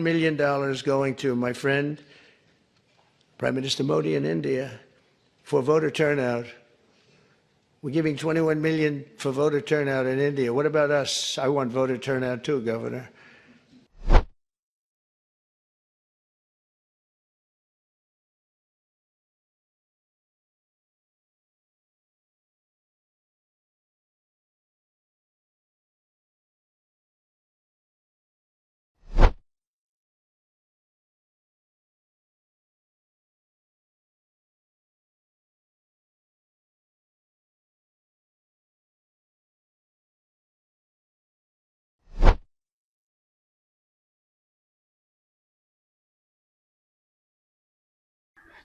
million dollars going to my friend, Prime Minister Modi in India, for voter turnout. We're giving 21 million for voter turnout in India. What about us? I want voter turnout too, Governor.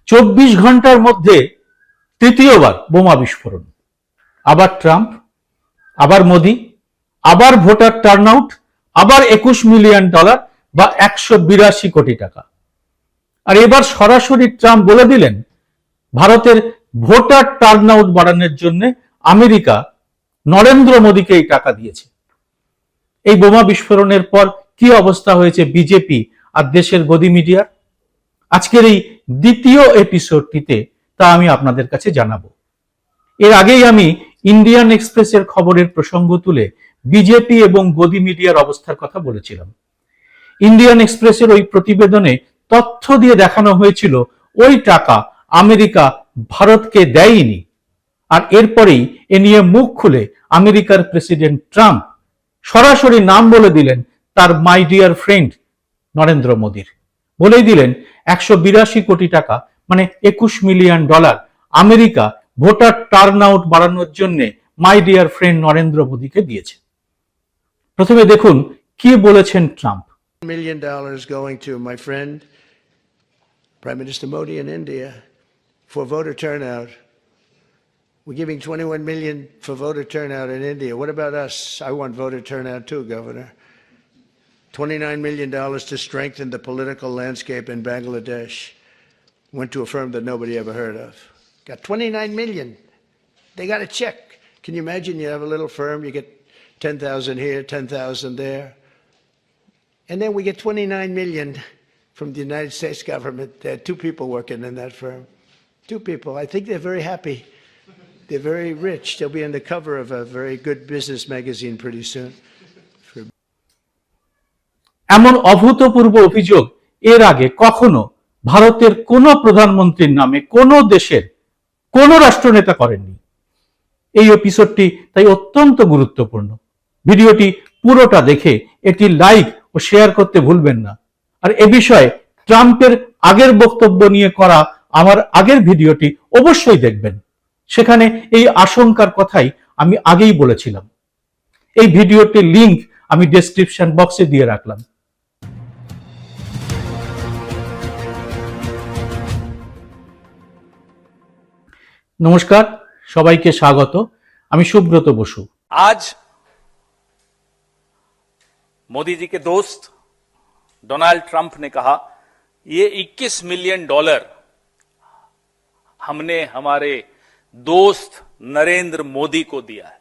চব্বিশ ঘণ্টার মধ্যে তৃতীয়বার বোমা বিস্ফোরণ। আবার Trump, আবার মোদি, আবার voter টার্নআউট, আবার একুশ মিলিয়ন ডলার বা একশো বিরাশি কোটি টাকা। আর এবার সরাসরি ট্রাম্প বলে দিলেন, ভারতের ভোটার টার্নআউট বাড়ানোর জন্য আমেরিকা নরেন্দ্র মোদীকে এই টাকা দিয়েছে। এই বোমা বিস্ফোরণের পর কি অবস্থা হয়েছে বিজেপি আর দেশের গদি মিডিয়ার? আজকের এই দ্বিতীয় এপিসোডটিতে তা আমি আপনাদের কাছে জানাব। এর আগেই আমি ইন্ডিয়ান এক্সপ্রেসের খবরের প্রসঙ্গ তুলে বিজেপি এবং গদি মিডিয়ার অবস্থার কথা বলেছিলাম। ইন্ডিয়ান এক্সপ্রেসের ওই প্রতিবেদনে তথ্য দিয়ে দেখানো হয়েছিল, ওই টাকা আমেরিকা ভারতকে দেয়নি। আর এরপরেই এ নিয়ে মুখ খুলে আমেরিকার প্রেসিডেন্ট ট্রাম্প সরাসরি নাম বলে দিলেন তার মাই ডিয়ার ফ্রেন্ড নরেন্দ্র মোদীর। বলেই দিলেন, একশো বিরাশি কোটি টাকা মানে একুশ million dollar, America voter turn out বাড়ানোর জন্য মাই ডিয়ার ফ্রেন্ড নরেন্দ্র মোদীকে দিয়েছে। প্রথমে দেখুন, কি বলেছেন Trump. Million dollar going to my friend prime minister Modi in India for voter turn out we giving 21 million for voter turn out in India what about us I want voter turn out to governor 29 million dollars to strengthen the political landscape in Bangladesh. Went to a firm that nobody ever heard of. Got 29 million. They got a check. Can you imagine? You have a little firm, you get 10,000 here, 10,000 there. And then we get 29 million from the United States government. There are two people working in that firm. Two people. I think they're very happy. They're very rich. They'll be on the cover of a very good business magazine pretty soon. এমন অভূতপূর্ব অভিযোগ এর আগে কখনো ভারতের কোনো প্রধানমন্ত্রীর নামে কোনো দেশের কোনো রাষ্ট্রনেতা করেননি। এই এপিসোডটি তাই অত্যন্ত গুরুত্বপূর্ণ। ভিডিওটি পুরোটা দেখে এটি লাইক ও শেয়ার করতে ভুলবেন না। আর এ বিষয়ে ট্রাম্পের আগের বক্তব্য নিয়ে করা আমার আগের ভিডিওটি অবশ্যই দেখবেন। সেখানে এই আশঙ্কার কথাই আমি আগেই বলেছিলাম। এই ভিডিওটির লিংক আমি ডেসক্রিপশন বক্সে দিয়ে রাখলাম। নমস্কার সবাইকে স্বাগত আমি সুব্রত বসু आज मोदी जी के दोस्त डोनाल्ड ट्रंप ने कहा ये 21 मिलियन डॉलर हमने हमारे दोस्त नरेंद्र मोदी को दिया है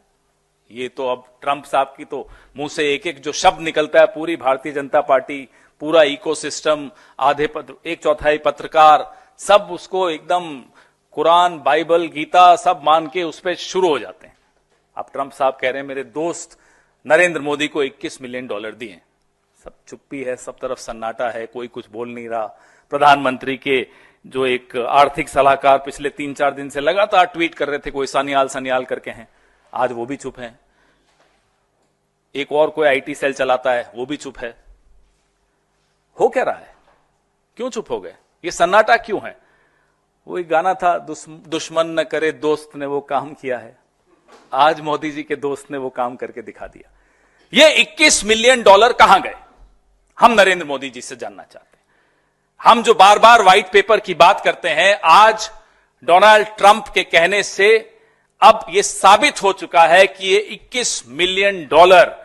ये तो अब ट्रंप साहब की तो मुंह से एक एक जो शब्द निकलता है पूरी भारतीय जनता पार्टी पूरा इकोसिस्टम आधे पत्र, एक चौथाई पत्रकार सब उसको एकदम कुरान, बाइबल, गीता सब मान के उस पर शुरू हो जाते हैं। अब ट्रंप साहब कह रहे हैं, मेरे दोस्त नरेंद्र मोदी को 21 मिलियन डॉलर दिए। सब चुप्पी है, सब तरफ़ सन्नाटा है, कोई कुछ बोल नहीं रहा। प्रधानमंत्री के जो एक आर्थिक सलाहकार पिछले तीन चार दिन से लगातार ट्वीट कर रहे थे, कोई सनियाल सनियाल करके हैं। आज वो भी चुप हैं। एक और कोई आईटी सेल चलाता है, वो भी चुप है। हो क्या रहा है? क्यों चुप हो गए? ये सन्नाटा क्यों है? वो एक गाना था दुश्मन न करे दोस्त ने वो काम किया है। आज मोदी जी के दोस्त ने वो काम करके दिखा दिया। ये 21 मिलियन डॉलर कहाँ गए? हम नरेंद्र मोदी जी से जानना चाहते हैं। हम जो बार बार व्हाइट पेपर की बात करते हैं, आज डोनाल्ड ट्रंप के कहने से अब ये साबित हो चुका है कि ये 21 मिलियन डॉलर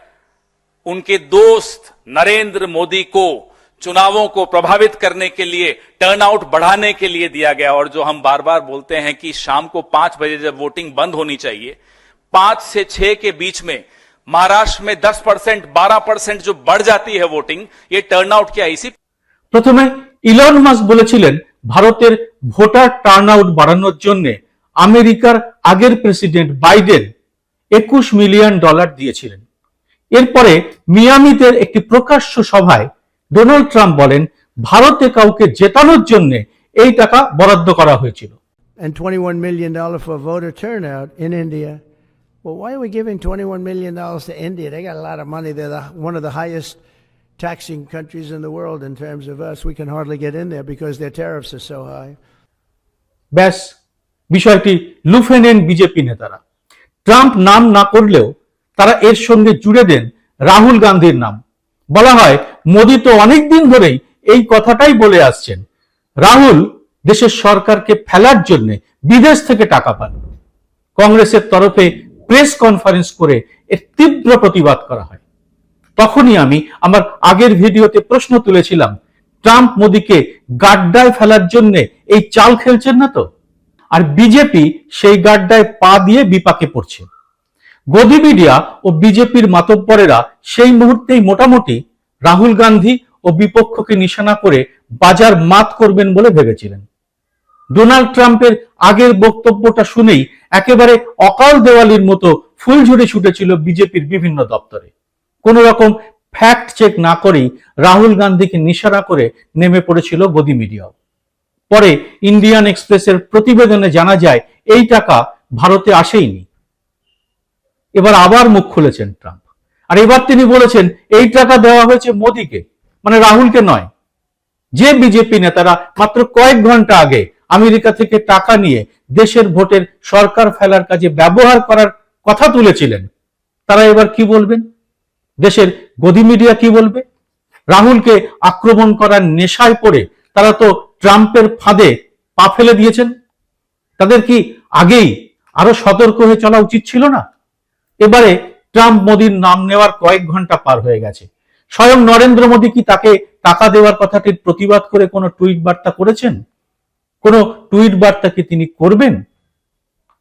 उनके दोस्त नरेंद्र मोदी को चुनावों को प्रभावित करने के लिए टर्नआउट बढ़ाने के लिए दिया गया और जो हम बार बार बोलते हैं कि शाम को पांच बजे जब वोटिंग बंद होनी चाहिए पांच से छह के बीच में महाराष्ट्र में 10 परसेंट बारह परसेंट जो बढ़ जाती है वोटिंग ये टर्नआउट क्या इसी প্রথমে ইলন মাস্ক বলেছিলেন ভারতের ভোটার টার্নআউট বাড়ানোর জন্য আমেরিকার আগের প্রেসিডেন্ট বাইডেন একুশ মিলিয়ন ডলার দিয়েছিলেন এরপরে মিয়ামিতে একটি প্রকাশ্য সভায় ডোনাল্ড ট্রাম্প বলেন ভারতে কাউকে জেতানোর জন্য এই টাকা বরাদ্দ করা হয়েছিল And $21 million for voter turnout in India. Well, why are we giving $21 million dollars to India? They got a lot of money. They're the, one of the highest taxing countries in the world in terms of us. We can hardly get in there because their tariffs are so high. ব্যাস বিষয়টি লুফে নেন BJP নেতারা Trump নাম না করলেও তারা এর সঙ্গে জুড়ে দেন রাহুল গান্ধীর নাম বলা হয়, মোদী তো অনেকদিন ধরেই এই কথাটাই বলে আসছেন। রাহুল দেশের সরকারকে ফেলার জন্য বিদেশ থেকে টাকা পান। কংগ্রেসের তরফে প্রেস কনফারেন্স করে এর তীব্র প্রতিবাদ করা হয়। তখনই আমি আমার আগের ভিডিওতে প্রশ্ন তুলেছিলাম, ট্রাম্প মোদীকে গাড্ডায় ফেলার জন্য এই চাল খেলছেন না তো? আর বিজেপি সেই গাড্ডায় পা দিয়ে বিপাকে পড়ছে। গদি মিডিয়া ও বিজেপির মাতব্বরেরা সেই মুহূর্তেই মোটামুটি রাহুল গান্ধী ও বিপক্ষকে নিশানা করে বাজার মাত করবেন বলে ভেবেছিলেন। ডোনাল্ড ট্রাম্পের আগের বক্তব্যটা শুনেই একেবারে অকাল দেওয়ালির মতো ফুলঝুরি ছুটেছিল বিজেপির বিভিন্ন দপ্তরে। কোন রকম ফ্যাক্ট চেক না করেই রাহুল গান্ধীকে নিশানা করে নেমে পড়েছিল গদি মিডিয়াও। পরে ইন্ডিয়ান এক্সপ্রেসের প্রতিবেদনে জানা যায়, এই টাকা ভারতে আসেইনি। এবার আবার মুখ খুলেছেন ট্রাম্প। আর এবার তিনি বলেছেন, এই টাকা দেওয়া হয়েছে মোদীকে মানে রাহুলকে নয়। যে বিজেপি নেতারা মাত্র কয়েক ঘণ্টা আগে আমেরিকা থেকে টাকা নিয়ে দেশের ভোটের সরকার ফেলার কাজে ব্যবহার করার কথা তুলেছিলেন, তারা এবার কি বলবেন? দেশের গদি মিডিয়া কি বলবে? রাহুলকে আক্রমণ করার নেশায় পড়ে তারা তো ট্রাম্পের ফাঁদে পা ফেলে দিয়েছেন। তাদের কি আগেই আরও সতর্ক হয়ে চলা উচিত ছিল না? এবারে ট্রাম্প মোদীর নাম নেওয়ার কয়েক ঘণ্টা পার হয়ে গেছে। স্বয়ং নরেন্দ্র মোদী কি তাকে টাকা দেওয়ার কথাটির প্রতিবাদ করে কোনো টুইট বার্তা করেছেন? কোনো টুইট বার্তা কি তিনি করবেন?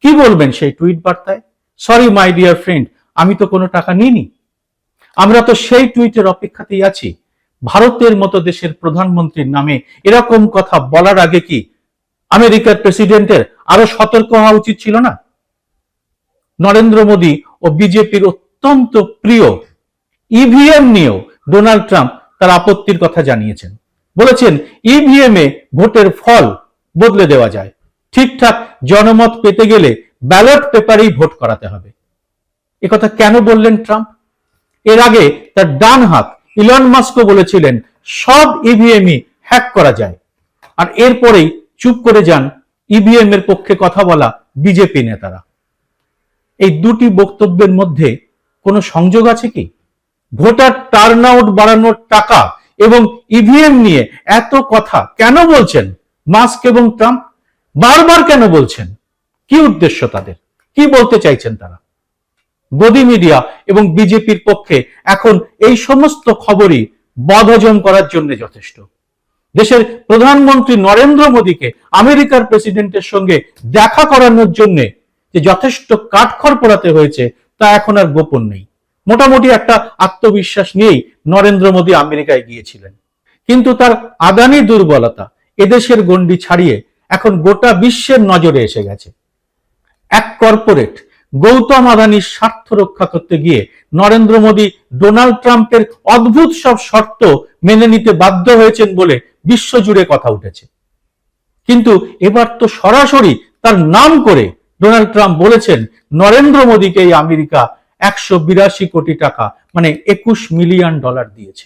কি বলবেন সেই টুইট বার্তায়? সরি, মাই ডিয়ার ফ্রেন্ড, আমি তো কোনো টাকা নিইনি। আমরা তো সেই টুইটের অপেক্ষাতেই আছি। ভারতের মতো দেশের প্রধানমন্ত্রীর নামে এরকম কথা বলার আগে কি আমেরিকার প্রেসিডেন্টের আরও সতর্ক হওয়া উচিত ছিল না? নরেন্দ্র মোদী ও বিজেপির অত্যন্ত প্রিয় ইভিএম নিয়েও ডোনাল্ড ট্রাম্প তার আপত্তির কথা জানিয়েছেন। বলেছেন ইভিএম এ ভোটের ফল বদলে দেওয়া যায়। ঠিকঠাক জনমত পেতে গেলে ব্যালট পেপারেই ভোট করাতে হবে। একথা কেন বললেন ট্রাম্প? এর আগে তার ডান হাত ইলন মাস্কও বলেছিলেন, সব ইভিএমই হ্যাক করা যায়। আর এরপরেই চুপ করে যান ইভিএম এর পক্ষে কথা বলা বিজেপি নেতারা। এই দুটি বক্তব্যের মধ্যে কোনো সংযোগ আছে কি? ভোটার টার্ন আউট বাড়ানোর টাকা এবং ইভিএম নিয়ে এত কথা কেন বলছেন মাস্ক এবং ট্রাম্প? বারবার কেন বলছেন? কি উদ্দেশ্য তাদের? কি বলতে চাইছেন তারা? গদি মিডিয়া এবং বিজেপির পক্ষে এখন এই সমস্ত খবরই বদহজম করার জন্য যথেষ্ট। দেশের প্রধানমন্ত্রী নরেন্দ্র মোদীকে আমেরিকার প্রেসিডেন্টের সঙ্গে দেখা করানোর জন্য যে যথেষ্ট কাঠখড় পোড়াতে হয়েছে, তা এখন আর গোপন নেই। মোটামুটি একটা আত্মবিশ্বাস নিয়েই নরেন্দ্র মোদী আমেরিকায় গিয়েছিলেন। কিন্তু তার আদানি দুর্বলতা এদেশের গণ্ডি ছাড়িয়ে এখন গোটা বিশ্বের নজরে এসে গেছে। এক কর্পোরেট গৌতম আদানির স্বার্থ রক্ষা করতে গিয়ে নরেন্দ্র মোদী ডোনাল্ড ট্রাম্পের অদ্ভুত সব শর্ত মেনে নিতে বাধ্য হয়েছেন বলে বিশ্বজুড়ে কথা উঠেছে। কিন্তু এবার তো সরাসরি তার নাম করে ডোনাল্ড ট্রাম্প বলেছেন, নরেন্দ্র মোদীকে এই আমেরিকা একশো বিরাশি কোটি টাকা মানে একুশ মিলিয়ন ডলার দিয়েছে।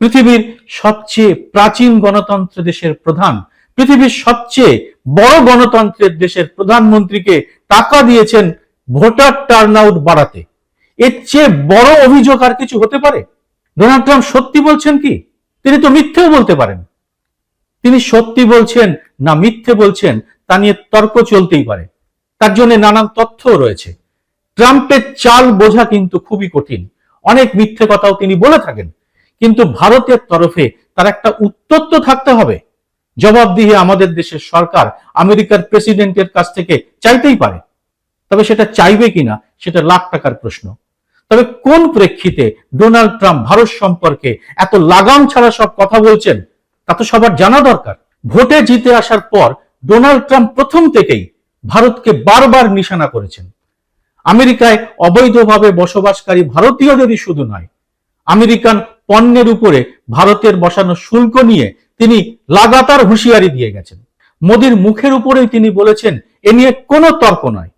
পৃথিবীর সবচেয়ে প্রাচীন গণতন্ত্র দেশের প্রধান, পৃথিবীর সবচেয়ে বড় গণতন্ত্রের দেশের প্রধানমন্ত্রীকে টাকা দিয়েছেন ভোটার টার্ন আউট বাড়াতে। এর চেয়ে বড় অভিযোগ আর কিছু হতে পারে? ডোনাল্ড ট্রাম্প সত্যি বলছেন কি? তিনি তো মিথ্যেও বলতে পারেন। তিনি সত্যি বলছেন না মিথ্যে বলছেন তা নিয়ে তর্ক চলতেই পারে। তার জন্য নানান তথ্যও রয়েছে। ট্রাম্পের চাল বোঝা কিন্তু খুবই কঠিন। অনেক মিথ্যে কথাও তিনি বলে থাকেন। কিন্তু ভারতের তরফে তার একটা উত্তর তো থাকতে হবে। জবাবদিহি আমাদের দেশের সরকার আমেরিকার প্রেসিডেন্টের কাছ থেকে চাইতেই পারে। তবে সেটা চাইবে কিনা, সেটা লাখ টাকার প্রশ্ন। তবে কোন প্রেক্ষিতে ডোনাল্ড ট্রাম্প ভারত সম্পর্কে এত লাগাম ছাড়া সব কথা বলছেন, তা তো সবার জানা দরকার। ভোটে জিতে আসার পর ডোনাল্ড ট্রাম্প প্রথম থেকেই ভারতকে বারবার নিশানা করেছেন। আমেরিকায় অবৈধভাবে বসবাসকারী ভারতীয়দেরই শুধু নয়, আমেরিকান পণ্যের উপরে ভারতের বসানো শুল্ক নিয়ে তিনি লাগাতার হুঁশিয়ারি দিয়ে গেছেন। মোদির মুখের উপরেই তিনি বলেছেন, এ নিয়ে কোনো তর্ক নয়।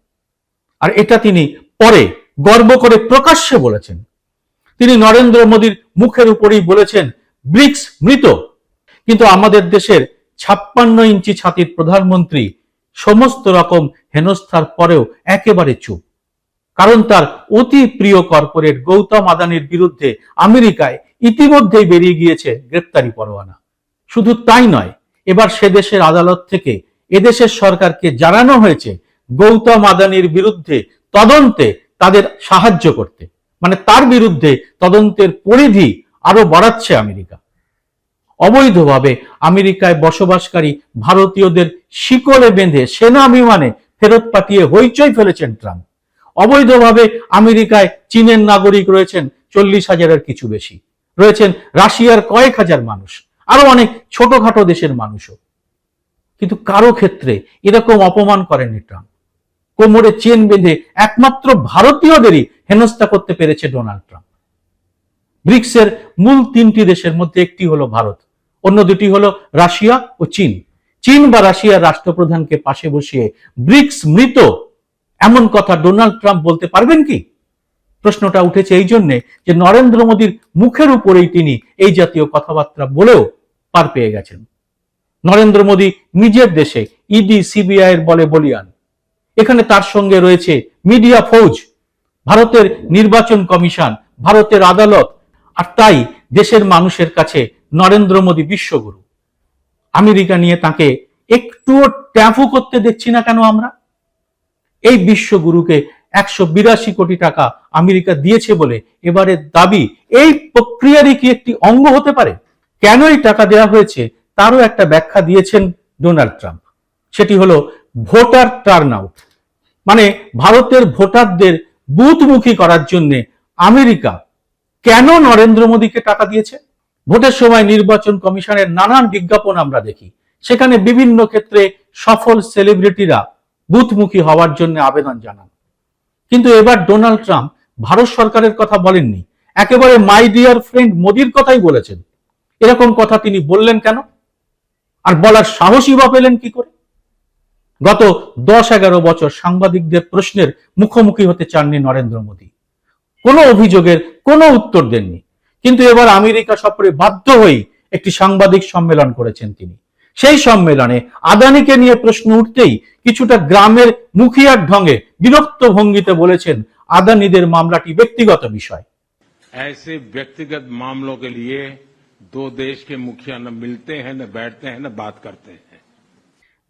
আর এটা তিনি পরে গর্ব করে প্রকাশ্যে বলেছেন। তিনি নরেন্দ্র মোদীর মুখের উপরেই বলেছেন, ব্রিক্স মৃত। কিন্তু আমাদের দেশের ছাপ্পান্ন ইঞ্চি ছাতির প্রধানমন্ত্রী সমস্ত রকম হেনস্থার পরেও একেবারে চুপ। কারণ তার অতি প্রিয় কর্পোরেট গৌতম আদানির বিরুদ্ধে আমেরিকায় ইতিমধ্যেই বেরিয়ে গিয়েছে গ্রেপ্তারি পরোয়ানা। শুধু তাই নয়, এবার সে দেশের আদালত থেকে এদেশের সরকারকে জানানো হয়েছে গৌতম আদানির বিরুদ্ধে তদন্তে তাদের সাহায্য করতে। মানে তার বিরুদ্ধে তদন্তের পরিধি আরও বাড়াচ্ছে আমেরিকা। অবৈধভাবে আমেরিকায় বসবাসকারী ভারতীয়দের শিকলে বেঁধে সেনা বিমানে ফেরত পাঠিয়ে হইচই ফেলেছেন ট্রাম্প। অবৈধভাবে আমেরিকায় চীনের নাগরিক রয়েছেন চল্লিশ হাজারের কিছু বেশি। রয়েছেন রাশিয়ার কয়েক হাজার মানুষ আরও অনেক ছোটখাটো দেশের মানুষও। কিন্তু কারও ক্ষেত্রে এরকম অপমান করেননি ট্রাম্প। কোমরে চেন বেঁধে একমাত্র ভারতীয়দেরই হেনস্থা করতে পেরেছে ডোনাল্ড ট্রাম্প। ব্রিক্সের মূল তিনটি দেশের মধ্যে একটি হলো ভারত। অন্য দুটি হলো রাশিয়া ও চীন। চীন বা রাশিয়ার রাষ্ট্রপ্রধানকে পাশে বসিয়ে ব্রিক্স মৃত, এমন কথা ডোনাল্ড ট্রাম্প বলতে পারবেন কি? প্রশ্নটা উঠেছে এই জন্যে যে নরেন্দ্র মোদীর মুখের উপরেই তিনি এই জাতীয় কথাবার্তা বলেও পার পেয়ে গেছেন। নরেন্দ্র মোদী নিজের দেশে ইডি, সিবিআই এর বলে বলিয়ান। এখানে তার সঙ্গে রয়েছে মিডিয়া ফৌজ, ভারতের নির্বাচন কমিশন, ভারতের আদালত, আর তাই দেশের মানুষের কাছে নরেন্দ্র মোদী বিশ্বগুরু। আমেরিকা নিয়ে তাকে একটুও ট্যাফু করতে দেখছি না কেন আমরা? এই বিশ্বগুরুকে একশো বিরাশি কোটি টাকা আমেরিকা দিয়েছে বলে এবারে দাবি এই প্রক্রিয়ারই কি একটি অঙ্গ হতে পারে? কেন এই টাকা দেওয়া হয়েছে? তারও একটা ব্যাখ্যা দিয়েছেন ডোনাল্ড ট্রাম্প। সেটি হলো ভোটার টার্ন আউট মানে ভারতের ভোটারদের বুথমুখী করার জন্য আমেরিকা কেন নরেন্দ্র মোদীকে টাকা দিয়েছে? ভোটের সময় নির্বাচন কমিশনের নানান বিজ্ঞাপন আমরা দেখি। সেখানে বিভিন্ন ক্ষেত্রে সফল সেলিব্রিটিরা বুথমুখী হওয়ার জন্য আবেদন জানান। কিন্তু এবার ডোনাল্ড ট্রাম্প ভারত সরকারের কথা বলেননি। একেবারে মাই ডিয়ার ফ্রেন্ড মোদির কথাই বলেছেন। এরকম কথা তিনি বললেন কেন? আর বলার সাহসই বা পেলেন কি করে? গত দশ এগারো বছর সাংবাদিকদের প্রশ্নের মুখোমুখি হতে চাননি নরেন্দ্র মোদী। কোনো অভিযোগের কোনো উত্তর দেননি। কিন্তু এবার আমেরিকা সফরে বাধ্য হয়েই একটি সাংবাদিক সম্মেলন করেছেন তিনি সেই সম্মেলনে আদানিকে নিয়ে প্রশ্ন উঠতেই কিছুটা গ্রামের মুখিয়ার ঢঙ্গে বিরক্ত ভঙ্গিতে বলেছেন আদানিদের মামলাটি ব্যক্তিগত বিষয় ऐसे व्यक्तिगत मामलों के लिए दो देश के मुखिया न मिलते हैं न बैठते हैं न बात करते हैं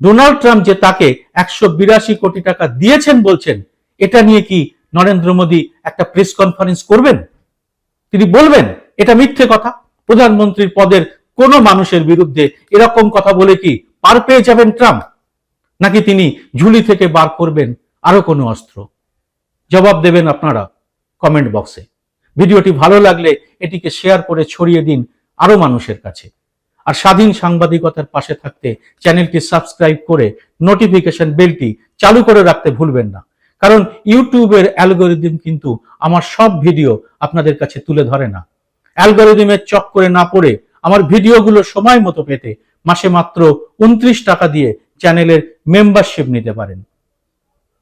ডোনাল্ড ট্রাম্প যে তাকে একশো বিরাশি কোটি টাকা দিয়েছেন বলছেন এটা নিয়ে কি নরেন্দ্র মোদী একটা প্রেস কনফারেন্স করবেন তিনি বলবেন, এটা মিথ্যে কথা। প্রধানমন্ত্রীর পদের কোনো মানুষের বিরুদ্ধে এরকম কথা বলে কি পার পেয়ে যাবেন ট্রাম্প? নাকি তিনি ঝুলি থেকে বার করবেন আরও কোনো অস্ত্র? জবাব দেবেন আপনারা কমেন্ট বক্সে। ভিডিওটি ভালো লাগলে এটিকে শেয়ার করে ছড়িয়ে দিন আরও মানুষের কাছে। আর স্বাধীন সাংবাদিকতার পাশে থাকতে চ্যানেলটি সাবস্ক্রাইব করে নোটিফিকেশন বেলটি চালু করে রাখতে ভুলবেন না। কারণ ইউটিউবের অ্যালগোরিদম কিন্তু আমার সব ভিডিও আপনাদের কাছে তুলে ধরে না। অ্যালগোরিদমের চক করে না পড়ে আমার ভিডিওগুলো সময় মতো পেতে মাসে মাত্র উনত্রিশ টাকা দিয়ে চ্যানেলের মেম্বারশিপ নিতে পারেন।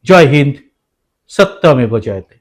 জয় হিন্দ, সত্যমেব জয়তে।